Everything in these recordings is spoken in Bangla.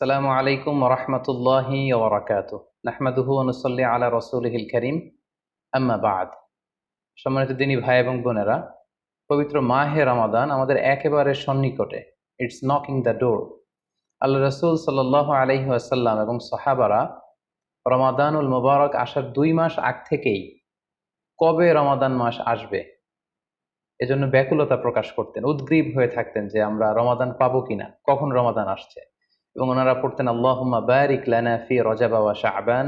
আসসালামু আলাইকুম রহমতুল্লাহি ওবরাকাত নাহমাদুহু অনুসল্লি আলা রসুলহিল করিম। আম্মা সম্মানিত দিনী ভাই এবং বোনেরা, পবিত্র মাহে রমাদান আমাদের একেবারে সন্নিকটে। ইটস নকিং দ্য ডোর আল্লাহ রসুল সাল্লাহ আলহি আসাল্লাম এবং সাহাবারা রমাদানুল মুবারক আসার দুই মাস আগ থেকেই কবে রমাদান মাস আসবে? এজন্য ব্যাকুলতা প্রকাশ করতেন, উদ্গ্রীব হয়ে থাকতেন যে আমরা রমাদান পাবো কিনা, কখন রমাদান আসছে। এবং ওনারা পড়তেন, আল্লাহুম্মা বারিক লানা ফি রজাবা ওয়া শাবান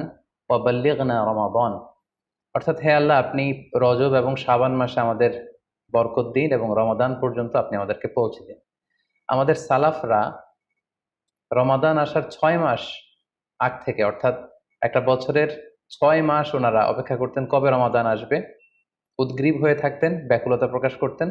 ওয়া বাল্লিগনা রমাদান। অর্থাৎ, হে আল্লাহ, আপনি রজব এবং শাবান মাসে আমাদের বরকত দিন এবং রমাদান পর্যন্ত আপনি আমাদেরকে পৌঁছে দিন। আমাদের সালাফরা রমাদান আসার ছয় মাস আগ থেকে, অর্থাৎ একটা বছরের ছয় মাস ওনারা অপেক্ষা করতেন কবে রমাদান আসবে, উদ্গ্রীব হয়ে থাকতেন, ব্যাকুলতা প্রকাশ করতেন।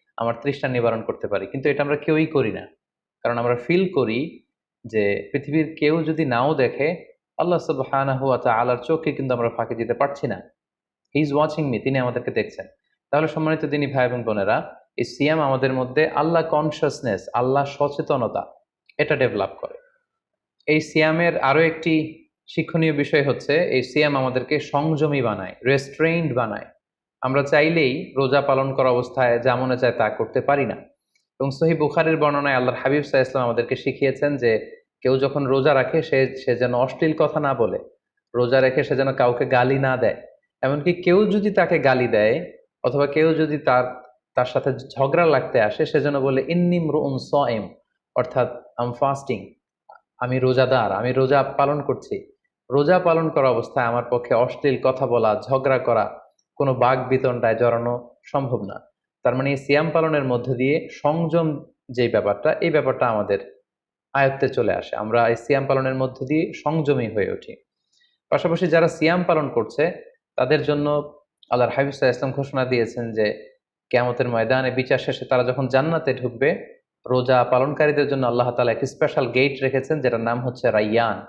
আমার তৃষ্ণা নিবারণ করতে পারি। কিন্তু এটা আমরা কেউই করি না। কারণ আমরা ফিল করি যে পৃথিবীর কেউ যদি নাও দেখে, আল্লাহ সুবহানাহ ওয়া তাআলার চোখে কিন্তু আমরা ফাঁকে দিতে পারছি না। হি ইজ ওয়াচিং মি তিনি আমাদেরকে দেখছেন। তাহলে সম্মানিত দিনী ভাই এবং বোনেরা, এই সিয়াম আমাদের মধ্যে আল্লাহ কনসিয়াসনেস আল্লাহ সচেতনতা, এটা ডেভেলপ করে। এই সিয়ামের আরও একটি শিক্ষণীয় বিষয় হচ্ছে, এই সিয়াম আমাদেরকে সংযমী বানায় রেস্ট্রেইনড বানায়। আমরা চাইলেই রোজা পালন করা অবস্থায় যা মনে চায় তা করতে পারি না। এবং সহি বুখারের বর্ণনায় আল্লাহর হাবিব সাহা ইসলাম আমাদেরকে শিখিয়েছেন যে কেউ যখন রোজা রাখে, সে সে যেন অশ্লীল কথা না বলে। রোজা রেখে সে যেন কাউকে গালি না দেয়। এমনকি কেউ যদি তাকে গালি দেয় অথবা কেউ যদি তার তার সাথে ঝগড়া লাগতে আসে, সে যেন বলে ইন্নিম রুম সএম অর্থাৎ, আম ফাস্টিং আমি রোজাদার আমি রোজা পালন করছি রোজা পালন করা অবস্থায় আমার পক্ষে অশ্লীল কথা বলা, ঝগড়া করা কোনো বাঘ বিতণ্ডায় জড়ানো সম্ভব না। তার মানে সিয়াম পালনের মধ্যে দিয়ে সংযম যে ব্যাপারটা, এই ব্যাপারটা আমাদের আয়ত্তে চলে আসে। আমরা এই সিয়াম পালনের মধ্য দিয়ে সংযমী হয়ে উঠি। পাশাপাশি যারা সিয়াম পালন করছে, তাদের জন্য আল্লাহর হাবিব ইসলাম ঘোষণা দিয়েছেন যে, কেয়ামতের ময়দানে বিচার শেষে তারা যখন জান্নাতে ঢুকবে, রোজা পালনকারীদের জন্য আল্লাহ তালা একটি স্পেশাল গেট রেখেছেন, যেটার নাম হচ্ছে রাইয়ান।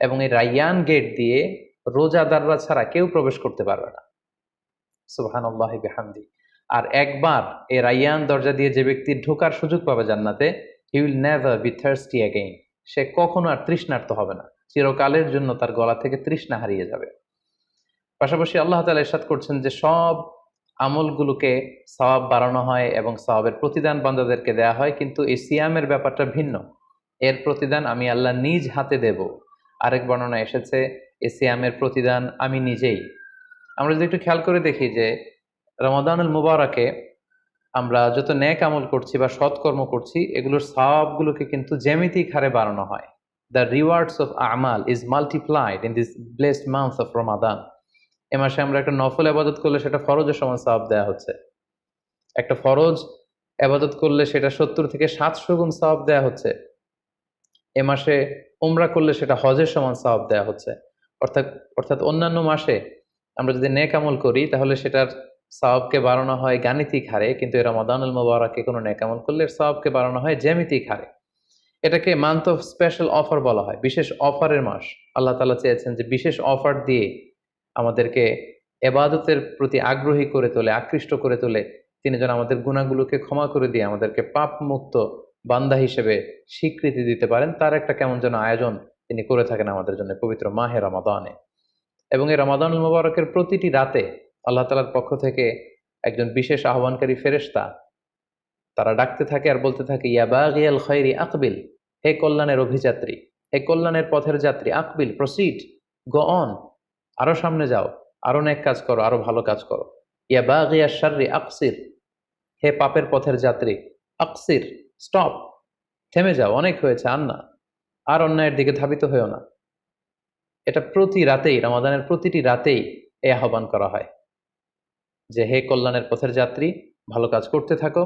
এবং এই রাইয়ান গেট দিয়ে রোজাদাররা ছাড়া কেউ প্রবেশ করতে পারবে না। সুবাহান আল্লাহ বেহামদি। আর একবার এই রাইয়ান দরজা দিয়ে যে ব্যক্তি ঢোকার সুযোগ পাবে জান্নাতে he will never be thirsty again সে কখনো আর তৃষ্ণার্ত হবে না। চিরকালের জন্য তার গলা থেকে তৃষ্ণা হারিয়ে যাবে। পাশাপাশি আল্লাহ তালা ইরশাদ করছেন যে সব আমলগুলোকে সওয়াব বাড়ানো হয় এবং সওয়াবের প্রতিদান বান্দাদেরকে দেয়া হয়, কিন্তু এই সিয়ামের ব্যাপারটা ভিন্ন। এর প্রতিদান আমি আল্লাহ নিজ হাতে দেব। আরেক বর্ণনা এসেছে এই সিয়ামের প্রতিদান আমি নিজেই আমরা যদি একটু খেয়াল করে দেখি যে রমাদানুল মুবারকে আমরা যত ন্যাক আমল করছি বা সৎকর্ম করছি, এগুলোর সবগুলোকে কিন্তু জ্যামিতিক হারে বাড়ানো হয়। The rewards of Amal is multiplied in this blessed month of Ramadan এ মাসে আমরা একটা নফল আবাদত করলে সেটা ফরজের সমান সওয়াব দেওয়া হচ্ছে। একটা ফরজ আবাদত করলে সেটা সত্তর থেকে সাতশো গুণ সওয়াব দেওয়া হচ্ছে। এ মাসে উমরা করলে সেটা হজের সমান সওয়াব দেওয়া হচ্ছে। অর্থাৎ অর্থাৎ অন্যান্য মাসে আমরা যদি নেক আমল করি, তাহলে সেটার সওয়াবকে বাড়ানো হয় গাণিতিক হারে, কিন্তু এরা মদানুল মোবারকে কোনো নেক আমল করলে সওয়াবকে বাড়ানো হয় জ্যামিতিক হারে। এটাকে মান্থ অফ স্পেশাল অফার বলা হয়, বিশেষ অফারের মাস। আল্লাহ তালা চেয়েছেন যে বিশেষ অফার দিয়ে আমাদেরকে এবাদতের প্রতি আগ্রহী করে তোলে, আকৃষ্ট করে তোলে। তিনি যেন আমাদের গুণাগুলোকে ক্ষমা করে দিয়ে আমাদেরকে পাপ মুক্ত বান্দা হিসেবে স্বীকৃতি দিতে পারেন। তার একটা কেমন যেন আয়োজন তিনি করে থাকেন আমাদের জন্য পবিত্র মাহে রমাদানে। এবং এই রমাদানুল মুবারকের প্রতিটি রাতে আল্লাহ তালার পক্ষ থেকে একজন বিশেষ আহ্বানকারী ফেরেশতা তারা ডাকতে থাকে আর বলতে থাকে ইয়াবাগিয়াল খৈরি আকবিল, হে কল্যাণের অভিযাত্রী, হে কল্যাণের পথের যাত্রী, আকবিল, প্রসিড, গো অন, আরও সামনে যাও, আরও অনেক কাজ করো, আরও ভালো কাজ করো। ইয়াবাগিয়া শাররি আকসির, হে পাপের পথের যাত্রী, আকসির, স্টপ, থেমে যাও, অনেক হয়েছে আর না আর অন্যায়ের দিকে ধাবিত হয়েও না। এটা প্রতি রাতেই রমাদানের প্রতিটি রাতেই এই আহ্বান করা হয় যে হে কল্যাণের পথের যাত্রী ভালো কাজ করতে থাকো।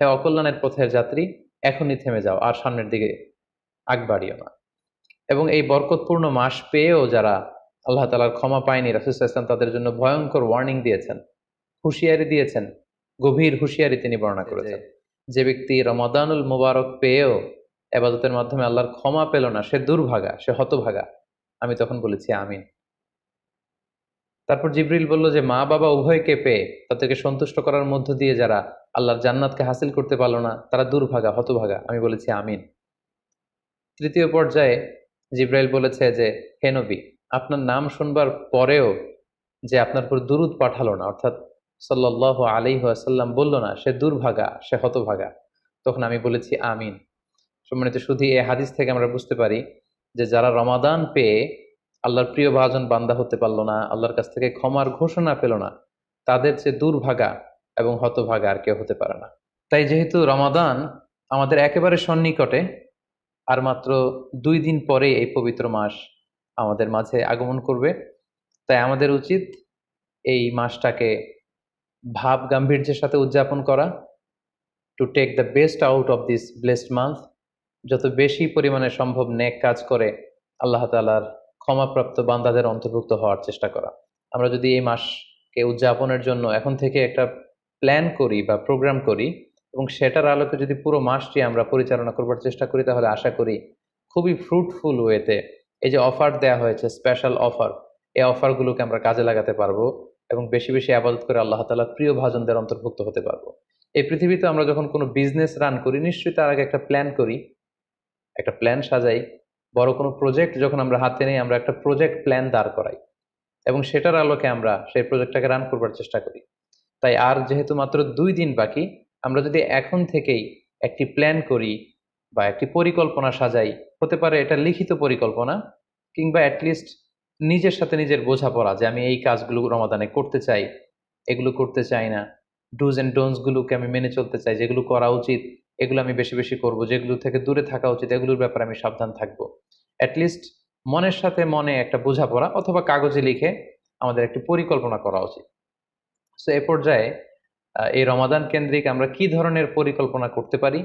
হে অকল্যাণের পথের যাত্রী এখনই থেমে যাও আর সামনের দিকে আগ বাড়িও না। এবং এই বরকতপূর্ণ মাস পেয়েও যারা আল্লাহ তালার ক্ষমা পায়নি রাসুসাল্লাম তাদের জন্য ভয়ঙ্কর ওয়ার্নিং দিয়েছেন হুঁশিয়ারি দিয়েছেন গভীর হুঁশিয়ারি তিনি বর্ণনা করেছেন। যে ব্যক্তি রমাদানুল মুবারক পেয়েও এবাদতের মাধ্যমে আল্লাহর ক্ষমা পেল না সে দুর্ভাগা সে হতভাগা। আমি তখন বলেছি, আমিন। তারপর জিব্রিল বলল যে, মা বাবা উভয়কে পেয়ে তাদেরকে সন্তুষ্ট করার মধ্য দিয়ে যারা আল্লাহর জান্নাতকে হাসিল করতে পারল না, তারা দুর্ভাগা, হতভাগা। আমি বলেছি, আমিন। তৃতীয় পর্যায়ে জিব্রাইল বলেছে যে, হে নবী, আপনার নাম শুনবার পরেও যে আপনার উপর দুরুদ পাঠালো না, অর্থাৎ সাল্লাহ আলী আসাল্লাম বলল না, সে দুর্ভাগা, সে হতভাগা। তখন আমি বলেছি, আমিন। সম্মানিত শুধু এই হাদিস থেকে আমরা বুঝতে পারি যে যারা রমাদান পেয়ে আল্লাহর প্রিয় ভাজন বান্দা হতে পারল না, আল্লাহর কাছ থেকে ক্ষমার ঘোষণা পেল না, তাদের যে দুর্ভাগা এবং হতভাগা আর কেউ হতে পারে না। তাই যেহেতু রমাদান আমাদের একেবারে সন্নিকটে, আর মাত্র দুই দিন পরে এই পবিত্র মাস আমাদের মাঝে আগমন করবে, তাই আমাদের উচিত এই মাসটাকে ভাব গাম্ভীর্যের সাথে উদযাপন করা to take the best out of this blessed month যত বেশি পরিমাণে সম্ভব নেক কাজ করে, আল্লাহ তালার ক্ষমাপ্রাপ্ত বান্দাদের অন্তর্ভুক্ত হওয়ার চেষ্টা করা। আমরা যদি এই মাসকে উদযাপনের জন্য এখন থেকে একটা প্ল্যান করি বা প্রোগ্রাম করি এবং সেটার আলোকে যদি পুরো মাসটি আমরা পরিচালনা করবার চেষ্টা করি, তাহলে আশা করি খুবই ফ্রুটফুল ওয়েতে এই যে অফার দেওয়া হয়েছে স্পেশাল অফার এই অফারগুলোকে আমরা কাজে লাগাতে পারব এবং বেশি বেশি আবাদত করে আল্লাহ তালা প্রিয় ভাজনদের অন্তর্ভুক্ত হতে পারব। এই পৃথিবীতে আমরা যখন কোনো বিজনেস রান করি, নিশ্চয়ই তার আগে একটা প্ল্যান করি একটা প্ল্যান সাজাই। বড় কোনো প্রজেক্ট যখন আমরা হাতে নেই, আমরা একটা প্রজেক্ট প্ল্যান দাঁড় করাই। এবং সেটার আলোকে আমরা সেই প্রজেক্টটাকে রান করবার চেষ্টা করি। তাই আর যেহেতু মাত্র দুই দিন বাকি, আমরা যদি এখন থেকেই একটি প্ল্যান করি বা একটি পরিকল্পনা সাজাই, হতে পারে এটা লিখিত পরিকল্পনা কিংবা অ্যাটলিস্ট নিজের সাথে নিজের বোঝাপড়া যে আমি এই কাজগুলো রমাদানে করতে চাই, এগুলো করতে চাই না। ডুজ অ্যান্ড ডোনসগুলোকে আমি মেনে চলতে চাই, যেগুলো করা উচিত। এগুলো আমি বেশি বেশি করব, যেগুলো থেকে দূরে থাকা উচিত, এগুলোর ব্যাপারে আমি সাবধান থাকব। অ্যাটলিস্ট মনের সাথে মনে একটা বোঝাপড়া অথবা কাগজে লিখে আমাদের একটি পরিকল্পনা করা উচিত। সো এ পর্যায়ে এই রমাদান কেন্দ্রিক আমরা কি ধরনের পরিকল্পনা করতে পারি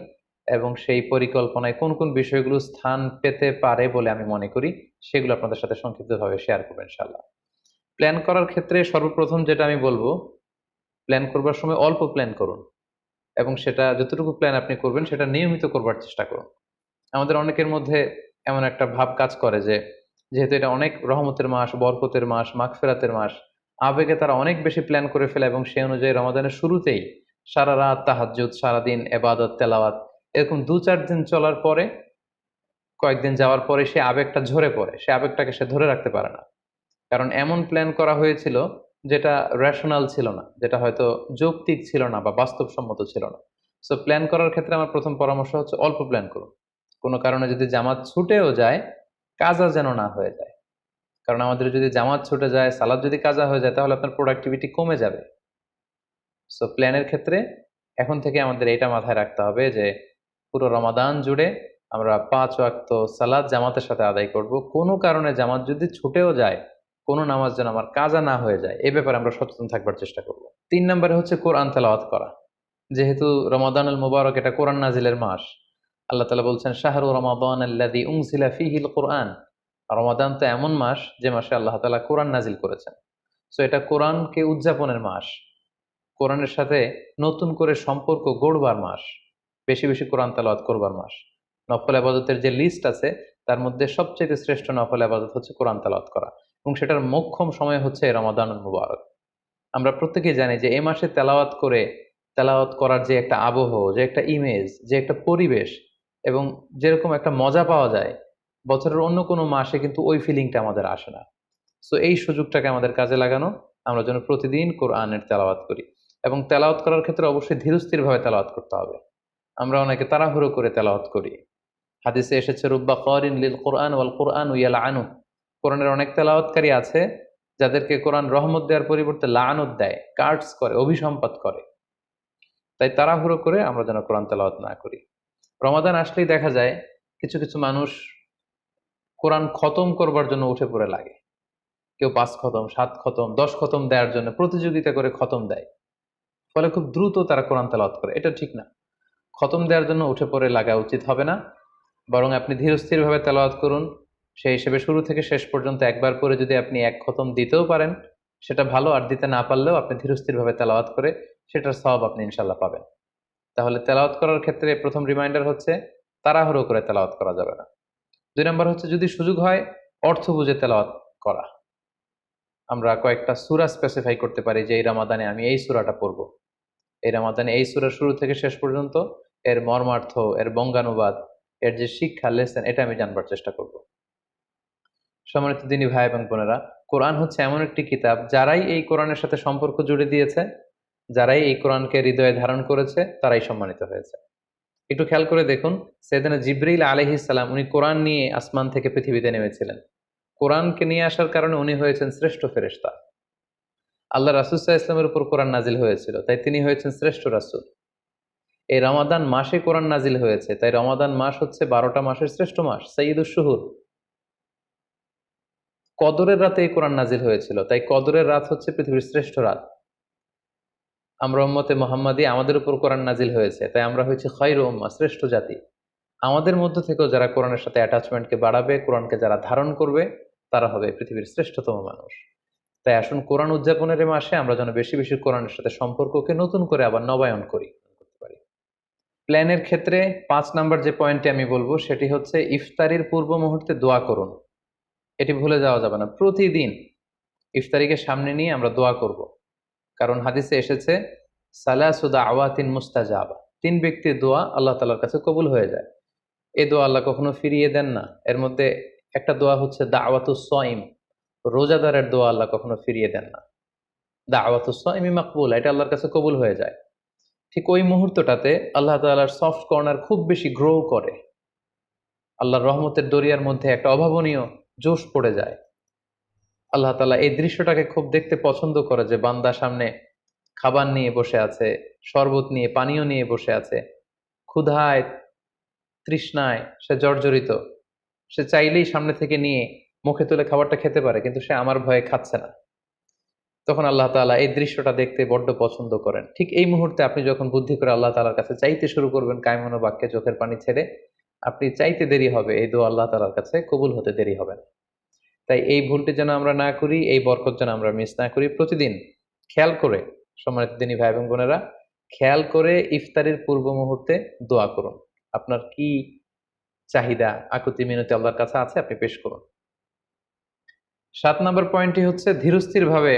এবং সেই পরিকল্পনায় কোন কোন বিষয়গুলো স্থান পেতে পারে বলে আমি মনে করি, সেগুলো আপনাদের সাথে সংক্ষিপ্তভাবে শেয়ার করব ইনশাল্লাহ প্ল্যান করার ক্ষেত্রে সর্বপ্রথম যেটা আমি বলব প্ল্যান করবার সময় অল্প প্ল্যান করুন। এবং সেটা যতটুকু প্ল্যান আপনি করবেন, সেটা নিয়মিত করবার চেষ্টা করুন। আমাদের অনেকের মধ্যে এমন একটা ভাব কাজ করে যে, যেহেতু এটা অনেক রহমতের মাস, বরকতের মাস, মাগফেরাতের মাস, আবেগে তারা অনেক বেশি প্ল্যান করে ফেলে এবং সেই অনুযায়ী রমাদানের শুরুতেই সারা রাত তাহাজুদ সারাদিন এবাদত, তেলাওয়াত, এরকম দু চার দিন চলার পরে, কয়েকদিন যাওয়ার পরে সে আবেগটা ঝরে পড়ে। সে আবেগটাকে সে ধরে রাখতে পারে না। কারণ এমন প্ল্যান করা হয়েছিল যেটা রেশনাল ছিল না, যেটা হয়তো যৌক্তিক ছিল না বা বাস্তবসম্মত ছিল না। সো প্ল্যান করার ক্ষেত্রে আমার প্রথম পরামর্শ হচ্ছে অল্প প্ল্যান করুন। কোনো কারণে যদি জামাত ছুটেও যায়, কাজা যেন না হয়ে যায়। কারণ আমাদের যদি জামাত ছুটে যায়, সালাদ যদি কাজা হয়ে যায়, তাহলে আপনার প্রোডাক্টিভিটি কমে যাবে। সো প্ল্যানের ক্ষেত্রে এখন থেকে আমাদের এটা মাথায় রাখতে হবে যে, পুরো রমাদান জুড়ে আমরা পাঁচ ওয়াক্ত সালাদ জামাতের সাথে আদায় করব। কোনো কারণে জামাত যদি ছুটেও যায় কোনো নামাজ যেন আমার কাজা না হয়ে যায়, এ ব্যাপারে আমরা সচেতন থাকবার চেষ্টা করব। তিন নম্বরে হচ্ছে কোরআন তেলাওয়াত করা। যেহেতু রমাদানুল মুবারক এটা কোরআন নাজিলের মাস, আল্লাহ তালা বলছেন, শাহরু রমাদান আল্লাদি উংসিলা ফিহিল কোরআন। রমাদান তো এমন মাস যে মাসে আল্লাহ তালা কোরআন নাজিল করেছেন। সো এটা কোরআনকে উদযাপনের মাস, কোরআনের সাথে নতুন করে সম্পর্ক গড়বার মাস, বেশি বেশি কোরআন তালাওয়াত করবার মাস। নফল আবাদতের যে লিস্ট আছে, তার মধ্যে সবচেয়ে শ্রেষ্ঠ নফল আবাদত হচ্ছে কোরআন তালাওয়াত করা। এবং সেটার মোক্ষম সময় হচ্ছে রমাদানুল মুবারক। আমরা প্রত্যেকেই জানি যে এই মাসে তেলাওয়াত করে, তেলাওয়াত করার যে একটা আবহ, যে একটা ইমেজ যে একটা পরিবেশ এবং যেরকম একটা মজা পাওয়া যায়, বছরের অন্য কোনো মাসে কিন্তু ওই ফিলিংটা আমাদের আসে না। সো এই সুযোগটাকে আমাদের কাজে লাগানো, আমরা যেন প্রতিদিন কোরআনের তেলাওয়াত করি এবং তেলাওয়াত করার ক্ষেত্রে অবশ্যই ধীরস্থিরভাবে তেলাওয়াত করতে হবে। আমরা অনেকে তাড়াহুড়ো করে তেলাওয়াত করি। হাদিসে এসেছে, রুব্বা করিন লিল কোরআন ওয়াল কোরআন উইয়াল আনু কোরআনের অনেক তেলাওয়াতকারী আছে, যাদেরকে কোরআন রহমত দেওয়ার পরিবর্তে লানত দেয় কার্ডস করে, অভিসম্পাত করে। তাই তাড়াহুড়ো করে আমরা যেন কোরআন তেলাওয়াত না করি। রমাদান আসলেই দেখা যায়, কিছু কিছু মানুষ কোরআন খতম করবার জন্য উঠে পড়ে লাগে। কেউ পাঁচ খতম, সাত খতম, দশ খতম দেওয়ার জন্য প্রতিযোগিতা করে খতম দেয়। ফলে খুব দ্রুত তারা কোরআন তেলাওয়াত করে। এটা ঠিক না। খতম দেওয়ার জন্য উঠে পড়ে লাগা উচিত হবে না। বরং আপনি ধীরস্থিরভাবে তেলাওয়াত করুন। সেই হিসেবে শুরু থেকে শেষ পর্যন্ত একবার পরে যদি আপনি এক খতম দিতেও পারেন, সেটা ভালো। আর দিতে না পারলেও আপনি ধীরস্থিরভাবে তেলাওয়াত করে সেটার সব আপনি ইনশাল্লাহ পাবেন। তাহলে তেলাওয়াত করার ক্ষেত্রে প্রথম রিমাইন্ডার হচ্ছে, তাড়াহুড়ো করে তেলাওয়াত করা যাবে না। দুই নম্বর হচ্ছে যদি সুযোগ হয়, অর্থ বুঝে তেলাওয়াত করা। আমরা কয়েকটা সুরা স্পেসিফাই করতে পারি যে, এই রামাদানে আমি এই সুরাটা পড়ব। এই রামাদানে এই সুরা শুরু থেকে শেষ পর্যন্ত এর মর্মার্থ, এর বঙ্গানুবাদ, এর যে শিক্ষা লেসেন এটা আমি জানবার চেষ্টা করব। সম্মানিত দিনী ভাই এবং বোনেরা, কোরআন হচ্ছে এমন একটি কিতাব যারাই এই কোরআনের সাথে সম্পর্ক জুড়ে দিয়েছে, যারাই এই কোরআনকে হৃদয়ে ধারণ করেছে, তারাই সম্মানিত হয়েছে। একটু খেয়াল করে দেখুন, সেদিন জিব্রিল আলহিসাল্লাম উনি কোরআন নিয়ে আসমান থেকে পৃথিবীতে নেমেছিলেন। কোরআনকে নিয়ে আসার কারণে উনি হয়েছেন শ্রেষ্ঠ ফেরেস্তা আল্লাহ রাসুসাহ ইসলামের উপর কোরআন নাজিল হয়েছিল, তাই তিনি হয়েছেন শ্রেষ্ঠ রাসুল। এই রমাদান মাসে কোরআন নাজিল হয়েছে, তাই রমাদান মাস হচ্ছে বারোটা মাসের শ্রেষ্ঠ মাস সঈদুল শুহুর। কদরের রাতে এই কোরআন নাজিল হয়েছিল। তাই কদরের রাত হচ্ছে পৃথিবীর শ্রেষ্ঠ রাত। আমরা উম্মতে মোহাম্মদী আমাদের উপর কোরআন নাজিল হয়েছে। তাই আমরা হয়েছি খৈর উম্মা, শ্রেষ্ঠ জাতি। আমাদের মধ্য থেকেও যারা কোরআনের সাথে অ্যাটাচমেন্টকে বাড়াবে, কোরআনকে যারা ধারণ করবে, তারা হবে পৃথিবীর শ্রেষ্ঠতম মানুষ। তাই আসুন কোরআন উদযাপনের মাসে আমরা যেন বেশি বেশি কোরআনের সাথে সম্পর্ককে নতুন করে আবার নবায়ন করি করতে পারি। প্ল্যানের ক্ষেত্রে পাঁচ নাম্বার যে পয়েন্টটি আমি বলব, সেটি হচ্ছে ইফতারির পূর্ব মুহূর্তে দোয়া করুন। এটি ভুলে যাওয়া যাবে না। প্রতিদিন ইফতারিকে সামনে নিয়ে আমরা দোয়া করব। কারণ হাদিসে এসেছে সালাসুদা আওয়াতিন মুস্তাজাবা। তিন ব্যক্তির দোয়া আল্লাহ তালার কাছে কবুল হয়ে যায়। এই দোয়া আল্লাহ কখনো ফিরিয়ে দেন না। এর মধ্যে একটা দোয়া হচ্ছে দাওয়াতু সইম রোজাদারের দোয়া আল্লাহ কখনো ফিরিয়ে দেন না। দাওয়াতু সইমি মাকবুল, এটা আল্লাহর কাছে কবুল হয়ে যায়। ঠিক ওই মুহূর্তটাতে আল্লাহ তালার সফট কর্নার খুব বেশি গ্রো করে। আল্লাহর রহমতের দরিয়ার মধ্যে একটা অভাবনীয় জোশ পড়ে যায়। আল্লাহ তালা এই দৃশ্যটাকে খুব দেখতে পছন্দ করে যে বান্দা সামনে খাবার নিয়ে বসে আছে, শরবত নিয়ে, পানীয় নিয়ে বসে আছে। ক্ষুধায়, তৃষ্ণায় সে জর্জরিত। সে চাইলেই সামনে থেকে নিয়ে মুখে তুলে খাবারটা খেতে পারে, কিন্তু সে আমার ভয়ে খাচ্ছে না। তখন আল্লাহ তালা এই দৃশ্যটা দেখতে বড্ড পছন্দ করেন। ঠিক এই মুহূর্তে আপনি যখন বুদ্ধি করে আল্লাহ তালার কাছে চাইতে শুরু করবেন কায়মনো বাক্যে চোখের পানি ছেড়ে আপনি চাইতে দেরি হবে, এই দোয়া আল্লাহ তালার কাছে কবুল হতে দেরি হবে তাই এই ভুলটি যেন আমরা না করি, এই বরকত যেন আমরা মিস না করি, প্রতিদিন খেয়াল করে, সম্মানিত দিনী ভাই এবং বোনেরা, খেয়াল করে ইফতারির পূর্ব মুহূর্তে দোয়া করুন। আপনার কি চাহিদা, আকুতি, মিনতি আল্লাহর কাছে আছে, আপনি পেশ করুন। সাত নম্বর পয়েন্টটি হচ্ছে ধীরস্থিরভাবে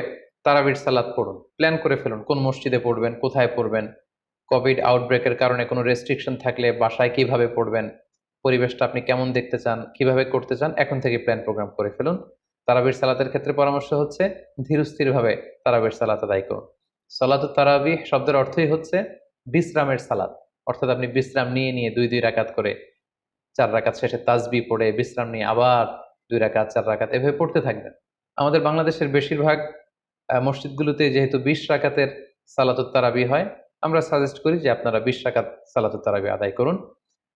তারাবির সালাদ পড়ুন। প্ল্যান করে ফেলুন, কোন মসজিদে পড়বেন, কোথায় পড়বেন, কোভিড আউটব্রেকের কারণে কোনো রেস্ট্রিকশন থাকলে বাসায় কীভাবে পড়বেন পরিবেশটা আপনি কেমন দেখতে চান, কীভাবে করতে চান, এখন থেকে প্ল্যান প্রোগ্রাম করে ফেলুন। তারাবির সালাতের ক্ষেত্রে পরামর্শ হচ্ছে ধীরস্থিরভাবে তারাবির সালাত আদায় করুন। সালাত তারাবি শব্দের অর্থই হচ্ছে বিশ্রামের সালাত। অর্থাৎ আপনি বিশ্রাম নিয়ে নিয়ে দুই দুই রাকাত করে চার রাকাত শেষে তাজবি পড়ে, বিশ্রাম নিয়ে আবার দুই রাকাত, চার রাকাত এভাবে পড়তে থাকবেন। আমাদের বাংলাদেশের বেশিরভাগ মসজিদগুলোতে যেহেতু বিশ রাকাতের সালাতুত তারাবি হয়, আমরা সাজেস্ট করি যে আপনারা বিশ রাকাত সালাতুত তারাবি আদায় করুন।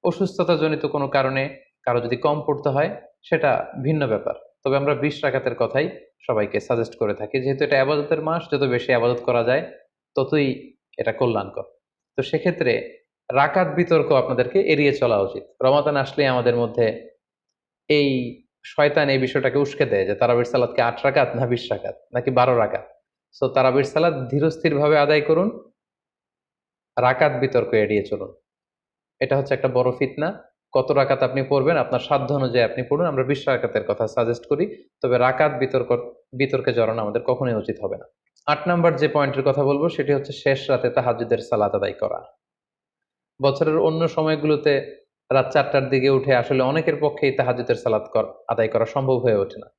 অসুস্থতাজনিত কোনো কারণে কারও যদি কম পড়তে হয়, সেটা ভিন্ন ব্যাপার। তবে আমরা বিশ রাকাতের কথাই সবাইকে সাজেস্ট করে থাকি। যেহেতু এটা আবাদতের মাস, যত বেশি আবাদত করা যায়, ততই এটা কল্যাণকর। তো সেক্ষেত্রে রাকাত বিতর্ক আপনাদেরকে এড়িয়ে চলা উচিত। রমাদান আসলে আমাদের মধ্যে এই শয়তান এই বিষয়টাকে উস্কে দেয় যে তারাবির সালাদকে আট রাকাত না বিশ রাকাত, নাকি বারো রাকাত। সো তারাবির সালাদ ধীরস্থিরভাবে আদায় করুন, রাকাত বিতর্ক এড়িয়ে চলুন। এটা হচ্ছে একটা বড় ফিতনা। কত রাকাত আপনি পড়বেন, আপনার সাধ্য অনুযায়ী আপনি পড়ুন। আমরা বিশ রাকাতের কথা সাজেস্ট করি, তবে রাকাত বিতর্ক, বিতর্কে জড়ানো আমাদের কখনোই উচিত হবে না। আট নাম্বার যে পয়েন্টের কথা বলব, সেটি হচ্ছে শেষ রাতে তাহাজুদের সালাত আদায় করা। বছরের অন্য সময়গুলোতে রাত চারটার দিকে উঠে আসলে অনেকের পক্ষেই তাহাজুদের সালাত আদায় করা সম্ভব হয়ে ওঠে না।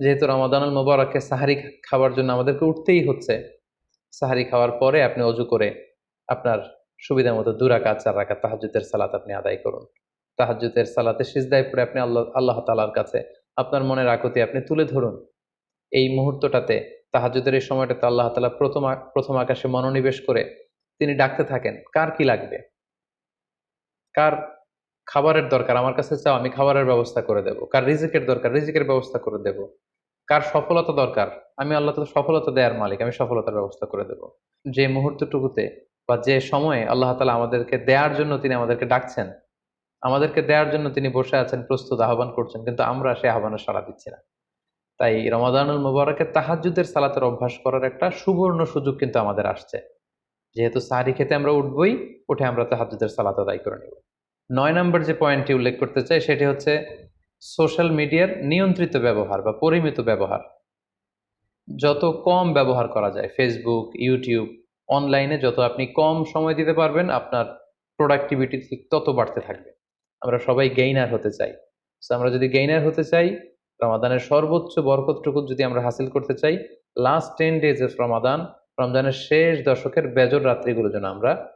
যেহেতু রমাদানুল মোবারককে সাহারি খাওয়ার জন্য আমাদেরকে উঠতেই হচ্ছে, সাহারি খাওয়ার পরে আপনি অজু করে আপনার সুবিধা মতো দুরাকাত চার রাকাত তাহাজুদের সালাত আপনি আদায় করুন। তাহাজুদের সালাতে সিজদায় পড়ে আপনি আল্লাহ আল্লাহ তালার কাছে আপনার মনের আকুতি আপনি তুলে ধরুন। এই মুহূর্তটাতে তাহাজুদের এই সময়টাতে আল্লাহ তালা প্রথম প্রথম আকাশে মনোনিবেশ করে তিনি ডাকতে থাকেন, কার কি লাগবে? কার খাবারের দরকার? আমার কাছে চাও, আমি খাবারের ব্যবস্থা করে দেব। কার রিজিকের দরকার? রিজিকের ব্যবস্থা করে দেব। কার সফলতা দরকার? আমি আল্লাহ তালা সফলতা দেওয়ার মালিক, আমি সফলতার ব্যবস্থা করে দেব। যে মুহূর্তটুকুতে বা যে সময়ে আল্লাহ তালা আমাদেরকে দেওয়ার জন্য তিনি আমাদেরকে ডাকছেন, আমাদেরকে দেওয়ার জন্য তিনি বসে আছেন, প্রস্তুত আহ্বান করছেন, কিন্তু আমরা সে আহ্বানে সাড়া দিচ্ছি না। তাই রমাদানুল মুবারকে তাহাজ্জুদের সালাতের অভ্যাস করার একটা সুবর্ণ সুযোগ কিন্তু আমাদের আসছে। যেহেতু সাহারি খেতে আমরা উঠবই, উঠে আমরা তাহাজ্জুদের সালাত আদায় করে নেব। নয় নম্বর যে পয়েন্টটি উল্লেখ করতে চাই, সেটি হচ্ছে সোশ্যাল মিডিয়ার নিয়ন্ত্রিত ব্যবহার বা পরিমিত ব্যবহার। যত কম ব্যবহার করা যায়, ফেসবুক, ইউটিউব অনলাইনে যত আপনি কম সময় দিতে পারবেন আপনার প্রোডাক্টিভিটি ঠিক তত বাড়তে থাকবে। আমরা সবাই গেইনার হতে চাই। So, আমরা যদি গেইনার হতে চাই রমাদানের সর্বোচ্চ বরকতটুকু যদি আমরা হাসিল করতে চাই last ten days of Ramadan রমজানের শেষ দশকের বেজর রাত্রিগুলো যেন আমরা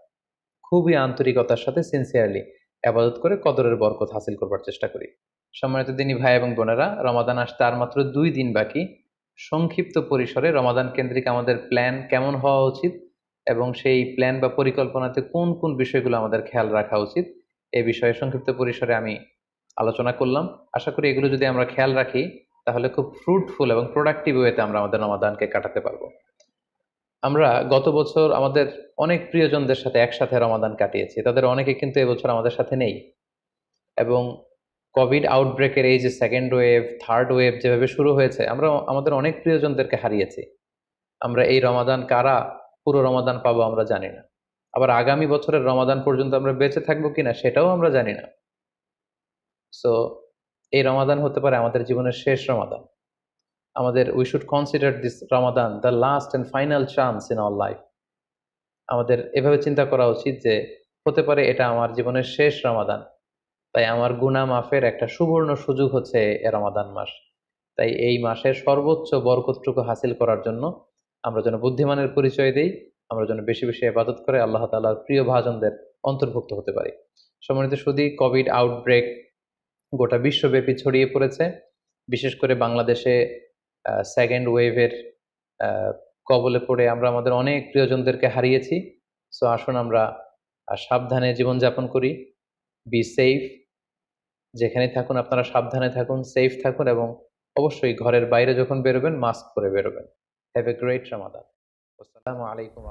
খুবই আন্তরিকতার সাথে সিনসিয়ারলি আবাদত করে কদরের বরকত হাসিল করবার চেষ্টা করি। সম্মানিত দিনী ভাই এবং বোনেরা রমাদান আসতে আর মাত্র দুই দিন বাকি। সংক্ষিপ্ত পরিসরে রমাদান কেন্দ্রিক আমাদের প্ল্যান কেমন হওয়া উচিত? এবং সেই প্ল্যান বা পরিকল্পনাতে কোন কোন বিষয়গুলো আমাদের খেয়াল রাখা উচিত, এ বিষয়ে সংক্ষিপ্ত পরিসরে আমি আলোচনা করলাম। আশা করি এগুলো যদি আমরা খেয়াল রাখি, তাহলে খুব ফ্রুটফুল এবং প্রোডাক্টিভ ওয়েতে আমরা আমাদের রমাদানকে কাটাতে পারব। আমরা গত বছর আমাদের অনেক প্রিয়জনদের সাথে একসাথে রমাদান কাটিয়েছি। তাদের অনেকে কিন্তু এবছর আমাদের সাথে নেই। এবং কোভিড আউটব্রেকের এই যে সেকেন্ড ওয়েভ থার্ড ওয়েভ যেভাবে শুরু হয়েছে, আমরা, আমাদের অনেক প্রিয়জনদেরকে হারিয়েছি। আমরা এই রমাদান কারা পুরো রমাদান পাবো আমরা জানি না। আবার আগামী বছরের রমাদান পর্যন্ত আমরা বেঁচে থাকব কিনা সেটাও আমরা জানি না। সো এই রমাদান হতে পারে আমাদের জীবনের শেষ রমাদান। আমাদের we should consider this Ramadan the last and final chance in our life আমাদের এভাবে চিন্তা করা উচিত যে, হতে পারে এটা আমার জীবনের শেষ রমাদান। তাই আমার গুনা মাফের একটা সুবর্ণ সুযোগ হচ্ছে এ রমাদান মাস। তাই এই মাসের সর্বোচ্চ বরকতটুকু হাসিল করার জন্য আমরা যেন বুদ্ধিমানের পরিচয় দেই, আমরা যেন বেশি বেশি ইবাদত করে আল্লাহ তাআলার প্রিয় ভাজনদের অন্তর্ভুক্ত হতে পারি। সম্মানিত শুধু কোভিড আউটব্রেক গোটা বিশ্বব্যাপী ছড়িয়ে পড়েছে। বিশেষ করে বাংলাদেশে সেকেন্ড ওয়েভের কবলে পড়ে আমরা আমাদের অনেক প্রিয়জনদেরকে হারিয়েছি। সো আসুন আমরা সাবধানে জীবনযাপন করি। বি সেফ যেখানে থাকুন আপনারা সাবধানে থাকুন সেফ থাকুন এবং অবশ্যই ঘরের বাইরে যখন বেরোবেন মাস্ক পরে বেরোবেন। হ্যাভ এ গ্রেট রামাদান আসসালামু আলাইকুম